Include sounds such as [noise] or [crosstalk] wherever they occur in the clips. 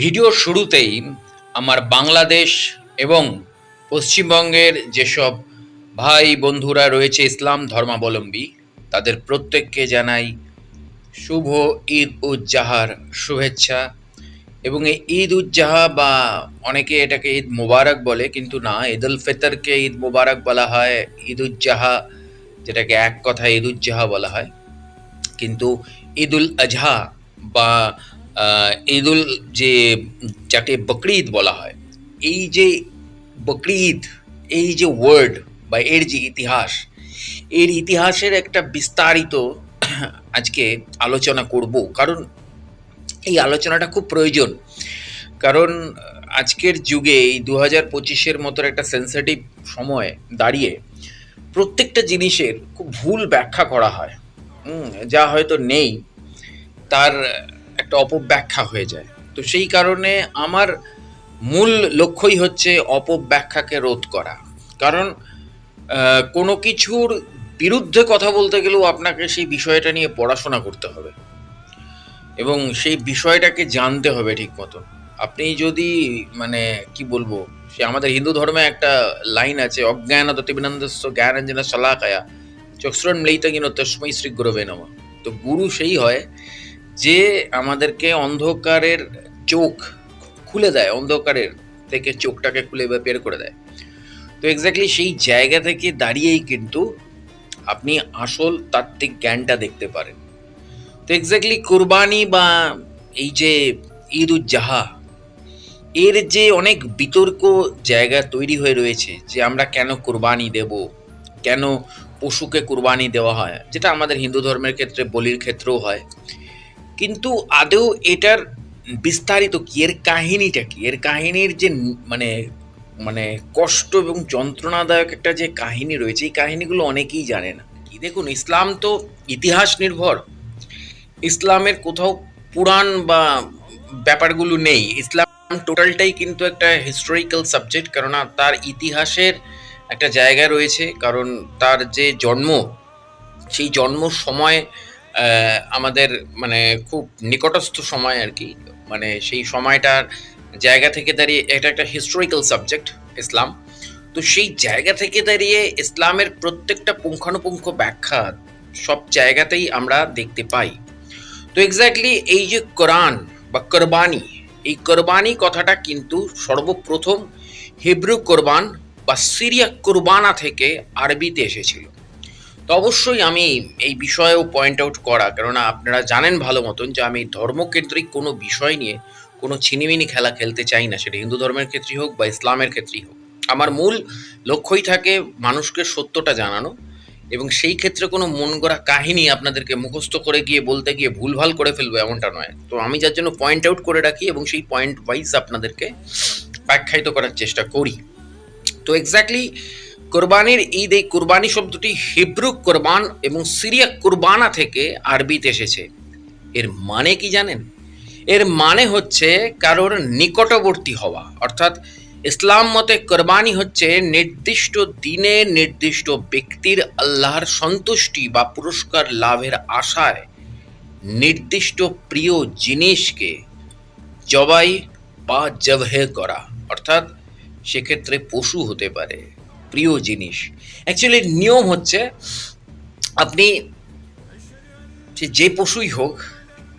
ভিডিওর শুরুতেই আমার বাংলাদেশ এবং পশ্চিমবঙ্গের যেসব ভাই বন্ধুরা রয়েছে ইসলাম ধর্মাবলম্বী, তাদের প্রত্যেককে জানাই শুভ ঈদ উজ্জাহার শুভেচ্ছা। এবং এই ঈদ উজ্জাহা বা অনেকে এটাকে ঈদ মোবারক বলে, কিন্তু না, ঈদ উল ফিতরকে ঈদ মোবারক বলা হয়, ঈদ উজ্জাহা যেটাকে এক কথায় ঈদ উজ্জাহা বলা হয়। কিন্তু ঈদ উল আজহা বা আহ, ঈদ উল যে যাকে বকরি ঈদ বলা হয় এই যে বকরি ঈদ এই যে ওয়ার্ড বা এর যে ইতিহাস এর ইতিহাসের একটা বিস্তারিত আজকে আলোচনা করব। কারণ এই আলোচনাটা খুব প্রয়োজন। কারণ আজকের যুগে এই দু হাজার পঁচিশের মতো একটা সেন্সিটিভ সময় দাঁড়িয়ে প্রত্যেকটা জিনিসের খুব ভুল ব্যাখ্যা করা হয়। যা হয়তো নেই তার একটা অপব্যাখ্যা হয়ে যায়। তো সেই কারণে আমার মূল লক্ষ্যই হচ্ছে অপব্যাখ্যাকে রোধ করা। কারণ কোনো কিছুর বিরুদ্ধে কথা বলতে গেলেও আপনাকে সেই বিষয়টা নিয়ে পড়াশোনা করতে হবে। এবং সেই বিষয়টাকে জানতে হবে ঠিক মতো আপনি যদি মানে কি বলব, সে আমাদের হিন্দু ধর্মে একটা লাইন আছে, অজ্ঞান দতিবিনন্দস্য জ্ঞানাঞ্জনা শলাকায়া চক্ষুরণ মৃতগিন তস্মৈ শ্রী গুরবে নম। তো গুরু সেই হয় যে আমাদেরকে অন্ধকারের চোখ খুলে দেয়, অন্ধকারের থেকে চোখটাকে খুলে বের করে দেয়। তো এক্স্যাক্টলি সেই জায়গা থেকে দাঁড়িয়েই কিন্তু আপনি আসল তাত্ত্বিক জ্ঞানটা দেখতে পারেন। তো এক্স্যাক্টলি কুরবানি বা এই যে ঈদ উজ্জাহা এর যে অনেক বিতর্ক জায়গা তৈরি হয়ে রয়েছে যে আমরা কেন কুরবানি দেব, কেন পশুকে কুরবানি দেওয়া হয়, যেটা আমাদের হিন্দু ধর্মের ক্ষেত্রে, বলির ক্ষেত্রেও হয়। কিন্তু আদৌ এটার বিস্তারিত কি? এর কাহিনীটা কি? এর কাহিনীর যে মানে মানে কষ্ট এবং যন্ত্রণাদায়ক একটা যে কাহিনী রয়েছে, এই কাহিনীগুলো অনেকেই জানে না। কি দেখুন, ইসলাম তো ইতিহাস নির্ভর। ইসলামের কোথাও পুরাণ বা ব্যাপারগুলো নেই। ইসলাম টোটালটাই কিন্তু একটা হিস্টোরিক্যাল সাবজেক্ট কেননা তার ইতিহাসের একটা জায়গা রয়েছে। কারণ তার যে জন্ম, সেই জন্ম সময় আমাদের মানে খুব নিকটস্থ সময় আর কি। মানে সেই সময়টার জায়গা থেকে দাঁড়িয়ে এটা একটা হিস্টোরিক্যাল সাবজেক্ট ইসলাম। তো সেই জায়গা থেকে দাঁড়িয়ে ইসলামের প্রত্যেকটা পুঙ্খানুপুঙ্খ ব্যাখ্যা সব জায়গাতেই আমরা দেখতে পাই। তো এক্স্যাক্টলি এই যে কোরআন বা কোরবানি, এই কোরবানি কথাটা কিন্তু সর্বপ্রথম হিব্রু কোরবান বা সিরিয়া কোরবানা থেকে আরবিতে এসেছিল। তো অবশ্যই আমি এই বিষয়েও পয়েন্ট আউট করা, কেননা আপনারা জানেন ভালো মতন যে আমি ধর্মকেন্দ্রিক কোনো বিষয় নিয়ে কোনো ছিনিমিনি খেলা খেলতে চাই না, সেটা হিন্দু ধর্মের ক্ষেত্রেই হোক বা ইসলামের ক্ষেত্রেই হোক। আমার মূল লক্ষ্যই থাকে মানুষকে সত্যটা জানানো এবং সেই ক্ষেত্রে কোনো মন গড়া কাহিনী আপনাদেরকে মুখস্থ করে গিয়ে বলতে গিয়ে ভুলভাল করে ফেলব এমনটা নয়। তো আমি যার জন্য পয়েন্ট আউট করে রাখি এবং সেই পয়েন্ট ওয়াইজ আপনাদেরকে ব্যাখ্যায়িত করার চেষ্টা করি। তো এক্স্যাক্টলি কোরবানির ঈদ, এই কোরবানি শব্দটি হিব্রু কোরবান এবং সিরিয়া কুরবানা থেকে আরবিতে এসেছে। এর মানে কি জানেন? এর মানে হচ্ছে কারোর নিকটবর্তী হওয়া। অর্থাৎ ইসলাম মতে কোরবানি হচ্ছে নির্দিষ্ট দিনে নির্দিষ্ট ব্যক্তির আল্লাহর সন্তুষ্টি বা পুরস্কার লাভের আশায় নির্দিষ্ট প্রিয় জিনিসকে জবাই বা জবহে করা। অর্থাৎ সেক্ষেত্রে পশু হতে পারে। প্রিয় জিনিস। অ্যাকচুয়ালি নিয়ম হচ্ছে, আপনি যে পশুই হোক,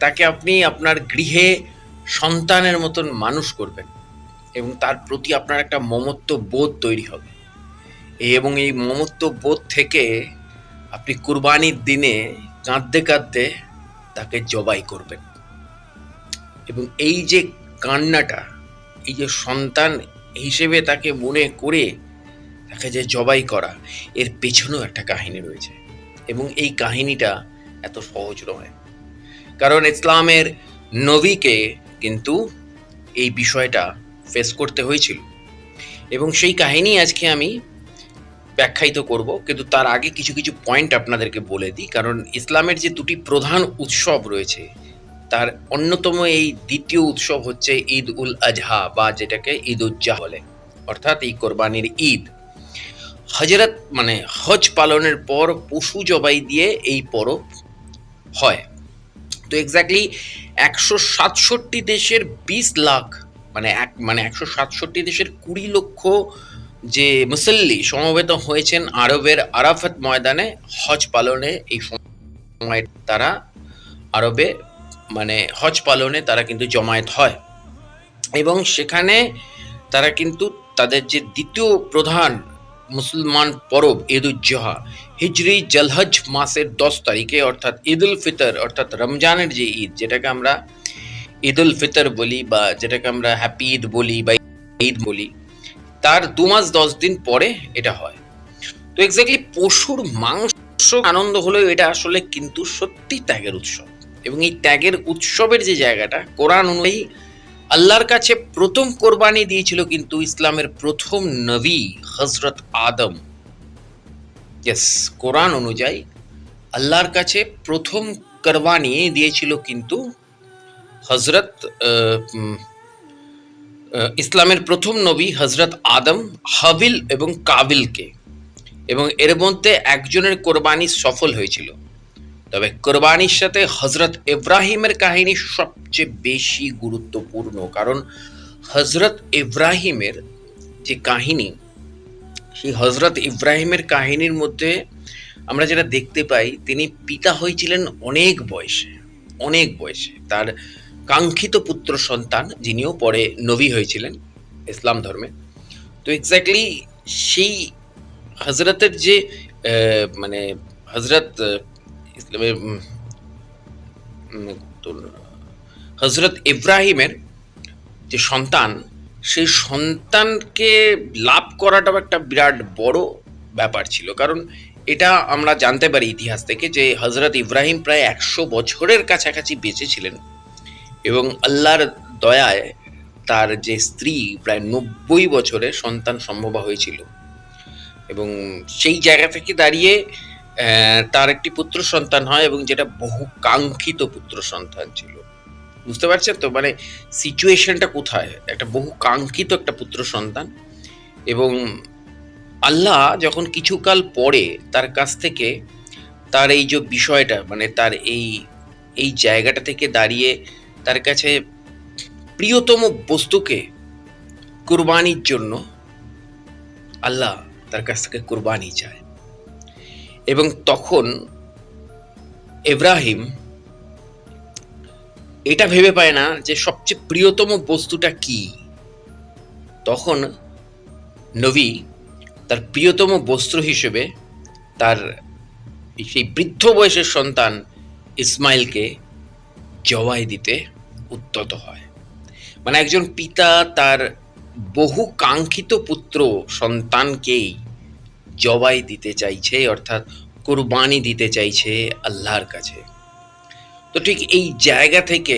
তাকে আপনি আপনার গৃহে সন্তানের মতন মানুষ করবেন এবং তার প্রতি আপনার একটা মমত্ব বোধ তৈরি হবে। এবং এই মমত্ব বোধ থেকে আপনি কুরবানির দিনে কাঁদতে কাঁদতে তাকে জবাই করবেন। এবং এই যে কান্নাটা, এই যে সন্তান হিসেবে তাকে মনে করে তাকে যে জবাই করা এর পেছনেও একটা কাহিনী রয়েছে। এবং এই কাহিনীটা এত সহজ নয়। কারণ ইসলামের নবীকে কিন্তু এই বিষয়টা ফেস করতে হয়েছিল। এবং সেই কাহিনী আজকে আমি ব্যাখ্যায়িত করব, কিন্তু তার আগে কিছু কিছু পয়েন্ট আপনাদেরকে বলে দিই। কারণ ইসলামের যে দুটি প্রধান উৎসব রয়েছে, তার অন্যতম এই দ্বিতীয় উৎসব হচ্ছে ঈদ উল আজহা, বা যেটাকে ঈদ উজ্জাহ বলে। অর্থাৎ এই কোরবানির ঈদ। হজরত মানে হজ পালনের পর পশু জবাই দিয়ে এই পরব হয়। তো এক্স্যাক্টলি একশো সাতষট্টি দেশের বিশ লাখ মানে এক মানে একশো সাতষট্টি দেশের কুড়ি লক্ষ যে মুসল্লি সমবেত হয়েছেন আরবের আরাফাত ময়দানে হজ পালনে এই সময় তারা আরবে মানে হজ পালনে তারা কিন্তু জমায়েত হয়। এবং সেখানে তারা কিন্তু তাদের যে দ্বিতীয় প্রধান মুসলমান পরব ঈদ উজ্জোহা হিজরি জলহজ মাসের দশ তারিখে, অর্থাৎ ঈদ উল ফিতর অর্থাৎ রমজানের যে ঈদ, যেটাকে আমরা ঈদ উল ফিতর বলি বা যেটাকে আমরা হ্যাপি ঈদ বলি বা ঈদ বলি, তার দু মাস দশ দিন পরে এটা হয়। তো এক্স্যাক্টলি পশুর মাংস আনন্দ হলেও এটা আসলে কিন্তু সত্যি ত্যাগের উৎসব। এবং এই ত্যাগের উৎসবের যে জায়গাটা, কোরআন অনুযায়ী আল্লাহর কাছে প্রথম কোরবানি দিয়েছিল কিন্তু ইসলামের প্রথম নবী হজরত আদম। ইয়েস কোরআন অনুযায়ী আল্লাহর কাছে প্রথম কোরবানি দিয়েছিল কিন্তু হজরত ইসলামের প্রথম নবী হজরত আদম, হাবিল এবং কাবিলকে। এবং এর মধ্যে একজনের কোরবানি সফল হয়েছিল। তবে কোরবানির সাথে হজরত ইব্রাহিমের কাহিনী সবচেয়ে বেশি গুরুত্বপূর্ণ, কারণ হজরত ইব্রাহিমের যে কাহিনী, সেই হজরত ইব্রাহিমের কাহিনীর মধ্যে আমরা যেটা দেখতে পাই, তিনি পিতা হয়েছিলেন অনেক বয়সে অনেক বয়সে। তার কাঙ্ক্ষিত পুত্র সন্তান, যিনিও পরে নবী হয়েছিলেন ইসলাম ধর্মে। তো এক্স্যাক্টলি সেই হজরতের যে মানে হজরত হজরত ইব্রাহিমের যে সন্তান, সেই সন্তানকে লাভ করাটাও একটা বিরাট বড় ব্যাপার ছিল। কারণ এটা আমরা জানতে পারি ইতিহাস থেকে যে হজরত ইব্রাহিম প্রায় একশো বছরের কাছাকাছি বেঁচে ছিলেন এবং আল্লাহর দয়ায় তার যে স্ত্রী প্রায় নব্বই বছরের সন্তান সম্ভব হয়েছিল। এবং সেই জায়গা থেকে দাঁড়িয়ে তার একটি পুত্র সন্তান হয় এবং যেটা বহু কাঙ্ক্ষিত পুত্র সন্তান ছিল। বুঝতে পারছেন তো? মানে সিচুয়েশনটা কোথায়? একটা বহু কাঙ্ক্ষিত একটা পুত্র সন্তান এবং আল্লাহ যখন কিছুকাল পরে তার কাছ থেকে তার এই যে বিষয়টা মানে তার এই এই জায়গাটা থেকে দাঁড়িয়ে তার কাছে প্রিয়তম বস্তুকে কুরবানির জন্য আল্লাহ তার কাছ থেকে কুরবানি চায়। এবং তখন ইব্রাহিম এটা ভেবে পায় না যে সবচেয়ে প্রিয়তম বস্তুটা কি। তখন নবী তার প্রিয়তম বস্ত্র হিসেবে তার সেই বৃদ্ধ বয়সের সন্তান ইসমাইলকে জবাই দিতে উদ্যত হয়। মানে একজন পিতা তার বহু কাঙ্ক্ষিত পুত্র সন্তানকেই জবাই দিতে চাইছে, অর্থাৎ কোরবানি দিতে চাইছে আল্লাহর কাছে। তো ঠিক এই জায়গা থেকে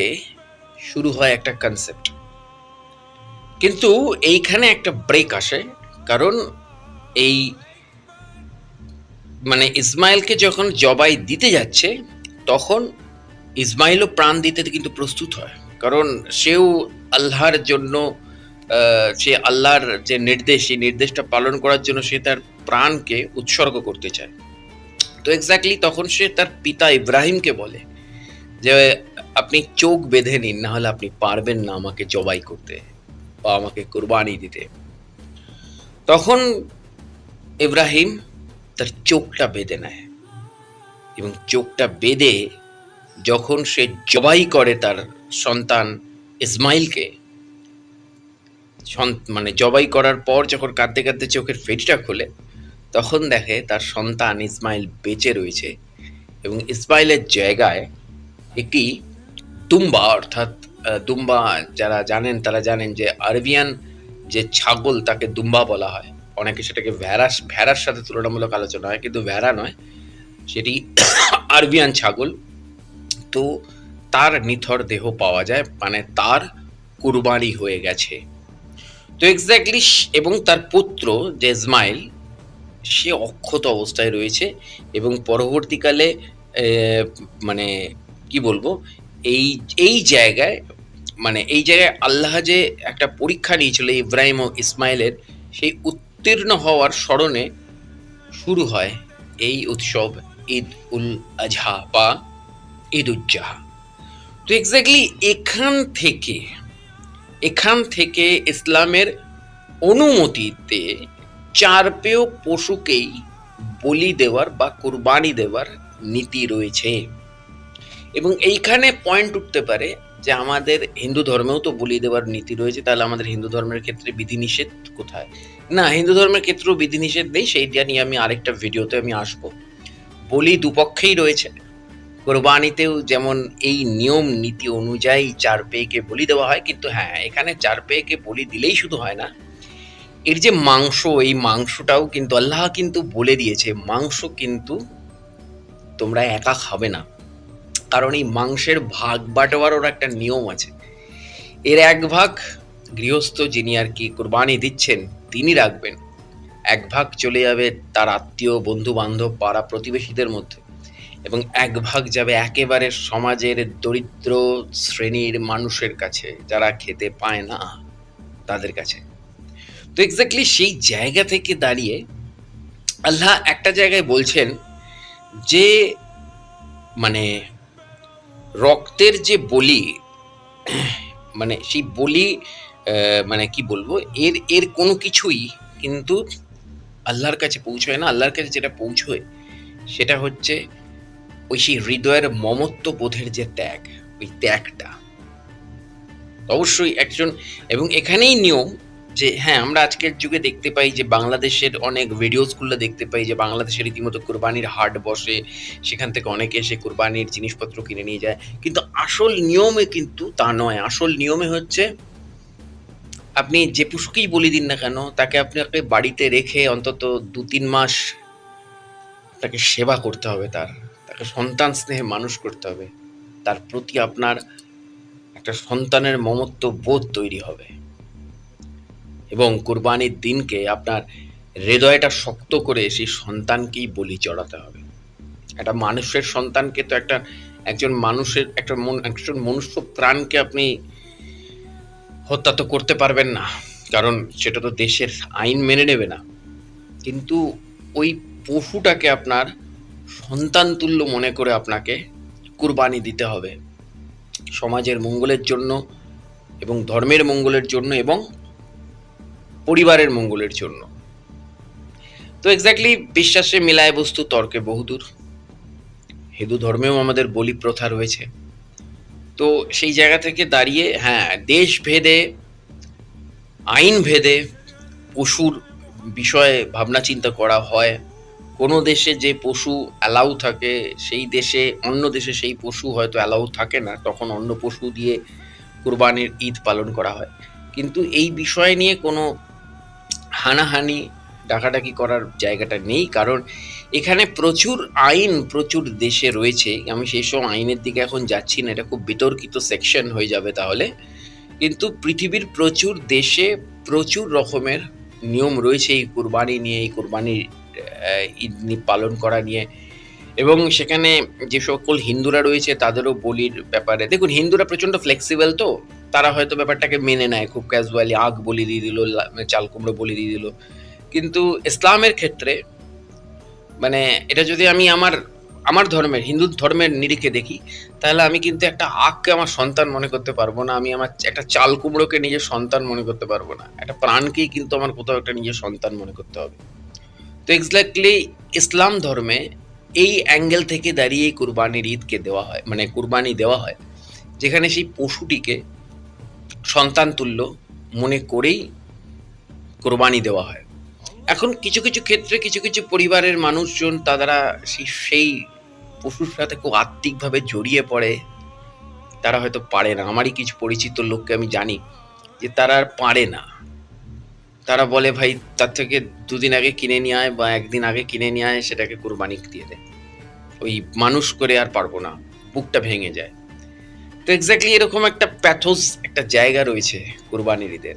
শুরু হয় একটা কনসেপ্ট কিন্তু এইখানে একটা ব্রেক আসে, কারণ এই মানে ইসমাইলকে যখন জবাই দিতে যাচ্ছে, তখন ইসমাইলও প্রাণ দিতে কিন্তু প্রস্তুত হয়। কারণ সেও আল্লাহর জন্য সে আল্লাহর যে নির্দেশ, সেই নির্দেশটা পালন করার জন্য সে তার প্রাণকে উৎসর্গ করতে চায়। তো এক্স্যাক্টলি তখন সে তার পিতা ইব্রাহিমকে বলে যে, আপনি চোখ বেঁধে নিন না হলে আপনি পারবেন না আমাকে জবাই করতে বা আমাকে কোরবানি দিতে। তখন ইব্রাহিম তার চোখটা বেঁধে নেয় এবং চোখটা বেঁধে যখন সে জবাই করে তার সন্তান ইসমাইলকে মানে জবাই করার পর যখন কাঁদতে কাঁদতে চোখের ফেটিটা খোলে তখন দেখে তার সন্তান ইসমাইল বেঁচে রয়েছে এবং ইসমাইলের জায়গায় একটি দুম্বা, অর্থাৎ দুম্বা যারা জানেন তারা জানেন যে আরবিয়ান যে ছাগল তাকে দুম্বা বলা হয়। অনেকে সেটাকে ভেড়াস, ভেড়ার সাথে তুলনামূলক আলোচনা হয়, কিন্তু ভেড়া নয়, সেটি [coughs] আরবিয়ান ছাগল। তো তার নিথর দেহ পাওয়া যায় মানে তার কুরবানি হয়ে গেছে। তো এক্স্যাক্টলি এবং তার পুত্র যে ইসমাইল সে অক্ষত অবস্থায় রয়েছে এবং পরবর্তীকালে মানে কি বলব, এই এই জায়গায় মানে এই জায়গায় আল্লাহ যে একটা পরীক্ষা নিয়েছিল ইব্রাহিম ও ইসমাইলের, সেই উত্তীর্ণ হওয়ার স্মরণে শুরু হয় এই উৎসব ঈদ উল আজহা বা ঈদ উজ্জাহা তো এক্স্যাক্টলি এখান থেকে এখান থেকে ইসলামের অনুমতিতে চার পেয় পশুকেই বলি দেওয়ার বা কুরবানি দেওয়ার নীতি রয়েছে। এবং এইখানে পয়েন্ট উঠতে পারে যে আমাদের হিন্দু ধর্মেও তো বলি দেওয়ার নীতি রয়েছে, তাহলে আমাদের হিন্দু ধর্মের ক্ষেত্রে বিধিনিষেধ কোথায়? না, হিন্দু ধর্মের ক্ষেত্রেও বিধিনিষেধ নেই, সেইটা নিয়ে আমি আরেকটা ভিডিওতে আমি আসব। বলি দুপক্ষেই রয়েছে। কোরবানিতেও যেমন এই নিয়ম নীতি অনুযায়ী চার পেয়েকে বলি দেওয়া হয়, কিন্তু হ্যাঁ এখানে চার পেয়েকে বলি দিলেই শুধু হয় না। এর যে মাংস, এই মাংসটাও কিন্তু আল্লাহ কিন্তু বলে দিয়েছে, মাংস কিন্তু তোমরা একা খাবে না। কারণ এই মাংসের ভাগ বাটোয়ারও একটা নিয়ম আছে। এর এক ভাগ গৃহস্থ যিনি আর কি কোরবানি দিচ্ছেন, তিনি রাখবেন। এক ভাগ চলে যাবে তার আত্মীয় বন্ধু বান্ধব পাড়া প্রতিবেশীদের মধ্যে। এবং এক ভাগ যাবে একেবারে সমাজের দরিদ্র শ্রেণির মানুষের কাছে, যারা খেতে পায় না তাদের কাছে। তো এক্স্যাক্টলি সেই জায়গা থেকে দাঁড়িয়ে আল্লাহ একটা জায়গায় বলছেন যে মানে রক্তের যে বলি মানে সেই বলি মানে কি বলব, এর এর কোনো কিছুই কিন্তু আল্লাহর কাছে পৌঁছয় না। আল্লাহর কাছে যেটা পৌঁছয় সেটা হচ্ছে ওই সেই হৃদয়ের মমত্ব বোধের যে ত্যাগ, ওই ত্যাগটা। অবশ্যই একজন, এবং এখানেই নিয়ম যে হ্যাঁ আমরা আজকের যুগে দেখতে পাই যে, বাংলাদেশের অনেক ভিডিওসগুলো দেখতে পাই যে, বাংলাদেশের রীতিমতো কোরবানির হাট বসে, সেখান থেকে অনেকে এসে কোরবানির জিনিসপত্র কিনে নিয়ে যায়। কিন্তু আসল নিয়মে কিন্তু তা নয়। আসল নিয়মে হচ্ছে, আপনি যে পশুকেই বলি দিন না কেন, তাকে আপনাকে বাড়িতে রেখে অন্তত দু তিন মাস তাকে সেবা করতে হবে তার। তাকে সন্তান স্নেহে মানুষ করতে হবে। তার প্রতি আপনার একটা সন্তানের মমত্ব বোধ তৈরি হবে। এবং কোরবানির দিনকে আপনার হৃদয়টা শক্ত করে সেই সন্তানকেই বলি চড়াতে হবে। একটা মানুষের সন্তানকে তো একটা, একজন মানুষের একটা মন, একজন মনুষ্য প্রাণকে আপনি হত্যা তো করতে পারবেন না, কারণ সেটা তো দেশের আইন মেনে নেবে না। কিন্তু ওই পশুটাকে আপনার সন্তান তুল্য মনে করে আপনাকে কুরবানি দিতে হবে। সমাজের মঙ্গলের জন্য এবং ধর্মের মঙ্গলের জন্য এবং পরিবারের মঙ্গলের জন্য। তো এক্স্যাক্টলি বিশ্বাসে মিলায় বস্তু তর্কে বহুদূর। হিন্দু ধর্মেও আমাদের বলি প্রথা রয়েছে। তো সেই জায়গা থেকে দাঁড়িয়ে হ্যাঁ দেশ ভেদে আইন ভেদে পশুর বিষয়ে ভাবনা চিন্তা করা হয়। কোনো দেশে যে পশু অ্যালাউ থাকে, সেই দেশে অন্য দেশে সেই পশু হয়তো অ্যালাউ থাকে না। তখন অন্য পশু দিয়ে কুরবানির ঈদ পালন করা হয়। কিন্তু এই বিষয় নিয়ে কোনো হানাহানি, ডাকাডাকি করার জায়গাটা নেই, কারণ এখানে প্রচুর আইন প্রচুর দেশে রয়েছে। আমি সেই সব আইনের দিকে এখন যাচ্ছি না, এটা খুব বিতর্কিত সেকশন হয়ে যাবে তাহলে। কিন্তু পৃথিবীর প্রচুর দেশে প্রচুর রকমের নিয়ম রয়েছে এই কুরবানি নিয়ে, এই কুরবানির ঈদ পালন করা নিয়ে। এবং সেখানে যে সকল হিন্দুরা রয়েছে, তাদেরও বলির ব্যাপারে। দেখুন, হিন্দুরা প্রচণ্ড ফ্লেক্সিবল তো। তারা হয়তো ব্যাপারটাকে মেনে নেয়, খুব ক্যাজুয়ালি আগ বলি দিয়ে দিল চাল কুমড়ো বলি দিয়ে দিল। কিন্তু ইসলামের ক্ষেত্রে মানে এটা যদি আমি আমার আমার ধর্মের, হিন্দু ধর্মের নিরিখে দেখি, তাহলে আমি কিন্তু একটা আখকে আমার সন্তান মনে করতে পারব না, আমি আমার একটা চাল কুমড়োকে নিজের সন্তান মনে করতে পারব না। একটা প্রাণকেই কিন্তু আমার কোথাও একটা নিজের সন্তান মনে করতে হবে। তো এক্স্যাক্টলি ইসলাম ধর্মে এই অ্যাঙ্গেল থেকে দাঁড়িয়ে কুরবানির ঈদকে দেওয়া হয় মানে কুরবানি দেওয়া হয়, যেখানে সেই পশুটিকে সন্তান তুল্য মনে করেই কোরবানি দেওয়া হয়। এখন কিছু কিছু ক্ষেত্রে কিছু কিছু পরিবারের মানুষজন তারা সেই পশুর সাথে খুব আত্মিকভাবে জড়িয়ে পড়ে। তারা হয়তো পারে না। আমারই কিছু পরিচিত লোককে আমি জানি যে তারা আর পারে না। তারা বলে, ভাই, তার থেকে দুদিন আগে কিনে নিয়ে আয় বা একদিন আগে কিনে নিয়ে আয়, সেটাকে কোরবানি দিয়ে দেয় ওই মানুষ করে আর পারব না। বুকটা ভেঙে যায়। তো এক্স্যাক্টলি এরকম একটা প্যাথোস একটা জায়গা রয়েছে কোরবানির ঈদের।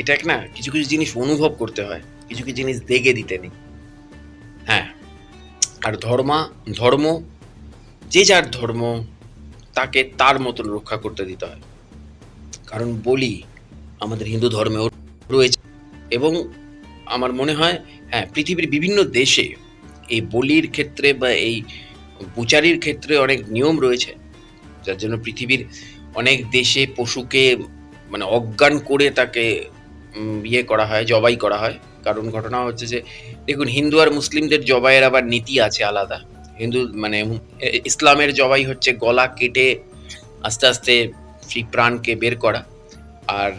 এটা এক না, কিছু কিছু জিনিস অনুভব করতে হয়, কিছু কিছু জিনিস দেখে দিতে নেই। হ্যাঁ আর ধর্মা, ধর্ম, যে যার ধর্ম, তাকে তার মতন রক্ষা করতে দিতে হয়। কারণ বলি, আমাদের হিন্দু ধর্মেও রয়েছে এবং আমার মনে হয় হ্যাঁ পৃথিবীর বিভিন্ন দেশে এই বলির ক্ষেত্রে বা এই বুচারির ক্ষেত্রে অনেক নিয়ম রয়েছে। যার জন্য পৃথিবীর অনেক দেশে পশুকে মানে অজ্ঞান করে তাকে ইয়ে করা হয়, জবাই করা হয়। কারণ ঘটনা হচ্ছে যে, দেখুন, হিন্দু আর মুসলিমদের জবাইয়ের আবার নীতি আছে আলাদা। হিন্দু মানে ইসলামের জবাই হচ্ছে গলা কেটে আস্তে আস্তে সেই প্রাণকে বের করা। আর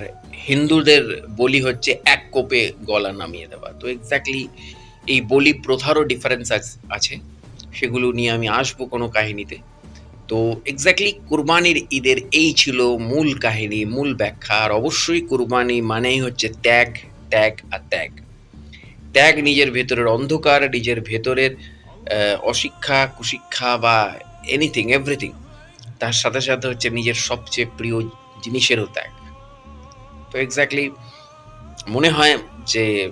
হিন্দুদের বলি হচ্ছে এক কোপে গলা নামিয়ে দেওয়া। তো এক্স্যাক্টলি এই বলি প্রথারও ডিফারেন্স আছে। সেগুলো নিয়ে আমি আসব কোনো কাহিনীতে। তো এক্স্যাক্টলি কুরবানির ঈদের এই ছিল মূল কাহিনী, মূল ব্যাখ্যা। আর অবশ্যই কুরবানি মানেই হচ্ছে ত্যাগ ত্যাগ আর ত্যাগ। ত্যাগ নিজের ভেতরের অন্ধকার, নিজের ভেতরের অশিক্ষা, কুশিক্ষা বা এনিথিং এভরিথিং তার সাথে সাথে হচ্ছে নিজের সবচেয়ে প্রিয় জিনিসেরও ত্যাগ। তো এক্স্যাক্টলি মনে হয় যে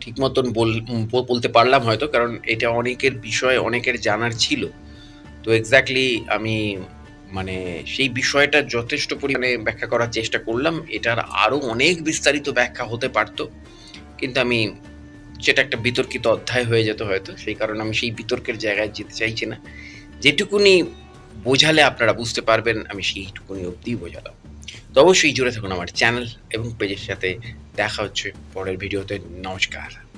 ঠিক মতন বল- বলতে পারলাম হয়তো, কারণ এটা অনেকের বিষয়, অনেকের জানার ছিল। তো এক্স্যাক্টলি আমি মানে সেই বিষয়টা যথেষ্ট পরিমাণে ব্যাখ্যা করার চেষ্টা করলাম। এটার আরও অনেক বিস্তারিত ব্যাখ্যা হতে পারতো। কিন্তু আমি সেটা একটা বিতর্কিত অধ্যায় হয়ে যেত হয়তো। সেই কারণে আমি সেই বিতর্কের জায়গায় যেতে চাইছি না। যেটুকুনি বোঝালে আপনারা বুঝতে পারবেন, আমি সেইটুকুনি অবধিই বোঝালাম। তো অবশ্যই জুড়ে থাকুন আমার চ্যানেল এবং পেজের সাথে। দেখা হচ্ছে পরের ভিডিওতে। নমস্কার।